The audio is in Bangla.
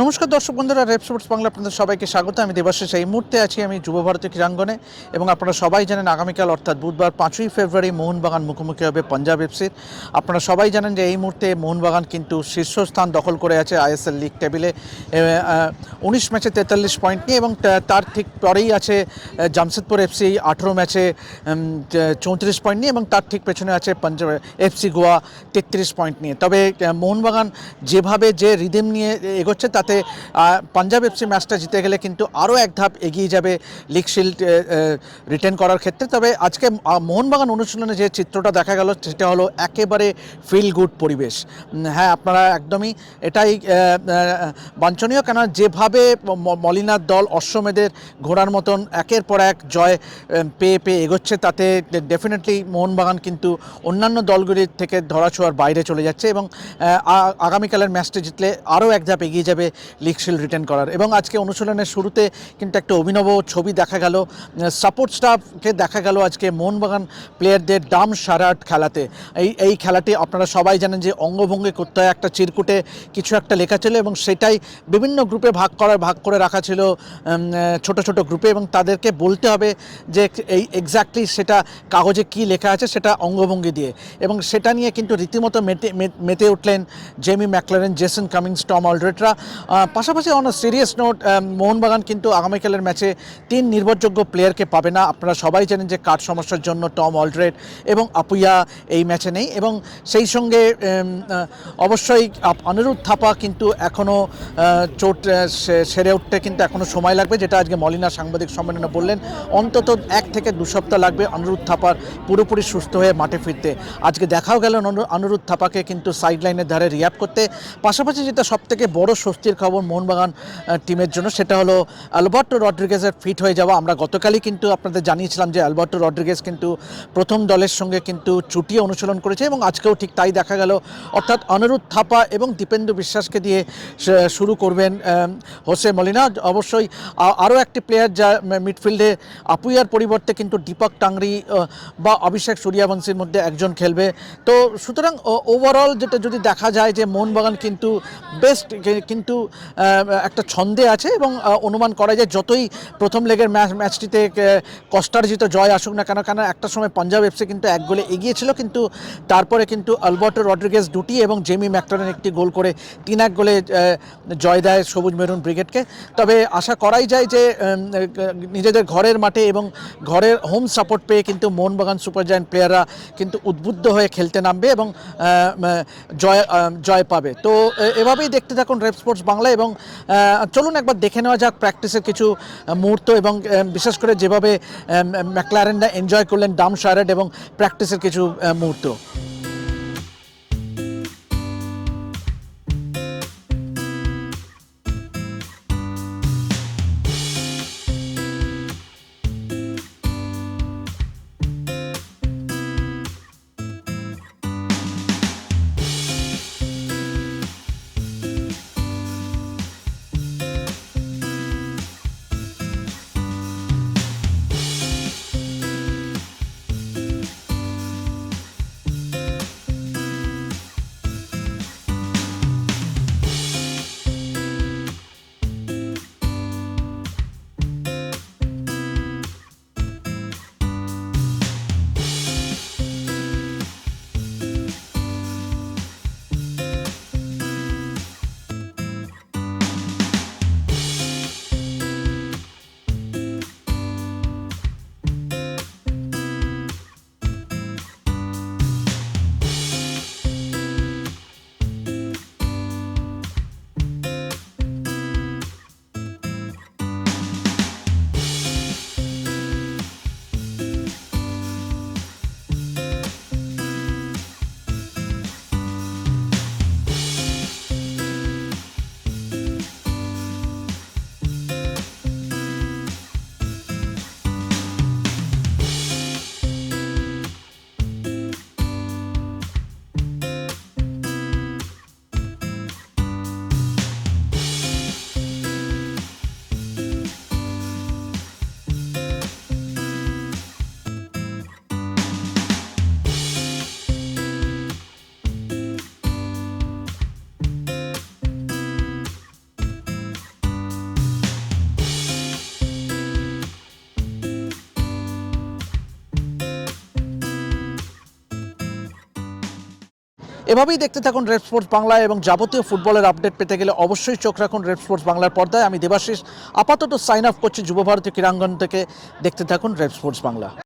নমস্কার দর্শক বন্ধুরা রেপ স্পোর্টস বাংলা আপনাদের সবাইকে স্বাগত। আমি দেবাশিস। এই মুহূর্তে আছি আমি যুব ভারতী ক্রীড়াঙ্গনে এবং আপনারা সবাই জানেন আগামীকাল, অর্থাৎ বুধবার পাঁচই ফেব্রুয়ারি, মোহনবাগান মুখোমুখি হবে পাঞ্জাব এফসির আপনারা সবাই জানেন যে এই মুহূর্তে মোহনবাগান কিন্তু শীর্ষস্থান দখল করে আছে আইএসএল লিগ টেবিলে। উনিশ ম্যাচে তেতাল্লিশ পয়েন্ট নিয়ে এবং তার ঠিক পরেই আছে জামশেদপুর এফসি আঠেরো ম্যাচে চৌত্রিশ পয়েন্ট নিয়ে এবং তার ঠিক পেছনে আছে পাঞ্জাব এফসি গোয়া তেত্রিশ পয়েন্ট নিয়ে। তবে মোহনবাগান যেভাবে যে রিদেম নিয়ে এগোচ্ছে তাতে আহ, পাঞ্জাব এফসি ম্যাচটা জিতে গেলে কিন্তু আরও এক ধাপ এগিয়ে যাবে লিগ শিল্ড রিটার্ন করার ক্ষেত্রে। তবে আজকে মোহনবাগান অনুশীলনে যে চিত্রটা দেখা গেল সেটা হলো একেবারে ফিল গুড পরিবেশ। হ্যাঁ আপনারা একদমই এটাই বাঞ্ছনীয় কেন যেভাবে মলিনার দল অশ্বমেধের ঘোড়ার মতন একের পর এক জয় পেয়ে পেয়ে এগোচ্ছে তাতে ডেফিনেটলি মোহনবাগান কিন্তু অন্যান্য দলগুলির থেকে ধরাছোঁয়ার বাইরে চলে যাচ্ছে এবং আগামীকালের ম্যাচটা জিতলে আরও এক ধাপ এগিয়ে যাবে লিগ শিল্ড রিটার্ন করার। এবং আজকে অনুশীলনের শুরুতে কিন্তু একটা অভিনব ছবি দেখা গেল। সাপোর্ট স্টাফকে দেখা গেল আজকে মোহনবাগান প্লেয়ারদের ডাম সারাট খেলাতে। এই এই খেলাটি আপনারা সবাই জানেন যে অঙ্গভঙ্গি করতে হয় একটা চিরকুটে কিছু একটা লেখা ছিল এবং সেটাই বিভিন্ন গ্রুপে ভাগ করা ভাগ করে রাখা ছিল ছোট ছোট গ্রুপে এবং তাদেরকে বলতে হবে যে এই এক্স্যাক্টলি সেটা কাগজে কি লেখা আছে সেটা অঙ্গভঙ্গি দিয়ে। এবং সেটা নিয়ে কিন্তু রীতিমতো মেতে মেতে উঠলেন Jamie McLaren, Jason Cummings, Tom অলড্রেটরা পাশাপাশি অন সিরিয়াস নোট মোহনবাগান কিন্তু আগামীকালের ম্যাচে তিন নির্ভরযোগ্য প্লেয়ারকে পাবে না। আপনারা সবাই জানেন যে কাঠ সমস্যার জন্য টম অলড্রেট এবং আপুইয়া এই ম্যাচে নেই এবং সেই সঙ্গে অবশ্যই অনিরুদ্ধ থাপা কিন্তু এখনও চোট সেরে উঠতে কিন্তু এখনও সময় লাগবে, যেটা আজকে মলিনা সাংবাদিক সম্মেলনে বললেন। অন্তত এক থেকে দু সপ্তাহ লাগবে অনিরুদ্ধ থাপার পুরোপুরি সুস্থ হয়ে মাঠে ফিরতে। আজকে দেখাও গেল অনু- অনিরুদ্ধ থাপাকে কিন্তু সাইডলাইনের ধারে রিয়াপ করতে। পাশাপাশি যেটা সব থেকে বড় স্বস্তির খবর মোহনবাগান টিমের জন্য। সেটা হলো আলবার্টো রড্রিগেজের ফিট হয়ে যাওয়া। আমরা গতকালই কিন্তু আপনাদের জানিয়েছিলাম যে আলবার্টো রড্রিগেজ কিন্তু প্রথম দলের সঙ্গে কিন্তু চুটিয়ে অনুশীলন করেছে এবং আজকেও ঠিক তাই দেখা গেল। অর্থাৎ অনিরুদ্ধ থাপা এবং দীপেন্দু বিশ্বাসকে দিয়ে শুরু করবেন হোসে মলিনা। অবশ্যই আরও একটি প্লেয়ার যা মিডফিল্ডে আপুইয়ার পরিবর্তে কিন্তু দীপক টাংরি বা অভিষেক সূর্যাবংশীর মধ্যে একজন খেলবে। তো সুতরাং ওভারঅল যেটা যদি দেখা যায় যে মোহনবাগান কিন্তু বেস্ট কিন্তু একটা ছন্দে আছে এবং অনুমান করা যায় যতই প্রথম লেগের ম্যাচ, ম্যাচটিতে কষ্টার্জিত জয় আসুক না কেন কেন একটা সময় পাঞ্জাব এফসি কিন্তু এক গোলে এগিয়েছিল, কিন্তু তারপরে কিন্তু আলবার্টো রড্রিগেজ দুটি এবং জেমি ম্যাকটনের একটি গোল করে তিন এক গোলে জয় দেয় সবুজ মেরুন ব্রিগেডকে। তবে আশা করাই যায় যে নিজেদের ঘরের মাঠে এবং ঘরের হোম সাপোর্ট পেয়ে কিন্তু মোহনবাগান সুপার জায়ান্ট প্লেয়াররা কিন্তু উদ্বুদ্ধ হয়ে খেলতে নামবে এবং জয় জয় পাবে। তো এভাবেই দেখতে থাকুন রেপ স্পোর্টস বাংলা এবং চলুন একবার দেখে নেওয়া যাক প্র্যাকটিসের কিছু মুহূর্ত এবং বিশেষ করে যেভাবে ম্যাকলারেনরা এনজয় করলেন ডাম শারেড এবং প্র্যাকটিসের কিছু মুহূর্ত। এভাবেই দেখতে থাকুন রেড স্পোর্টস বাংলা এবং যাবতীয় ফুটবলের আপডেট পেতে গেলে অবশ্যই চোখ রাখুন রেড স্পোর্টস বাংলার পর্দায়। আমি দেবাশিস। আপাতত সাইন আপ করছি যুব ভারতী ক্রীড়াঙ্গন থেকে। দেখতে থাকুন রেড স্পোর্টস বাংলা।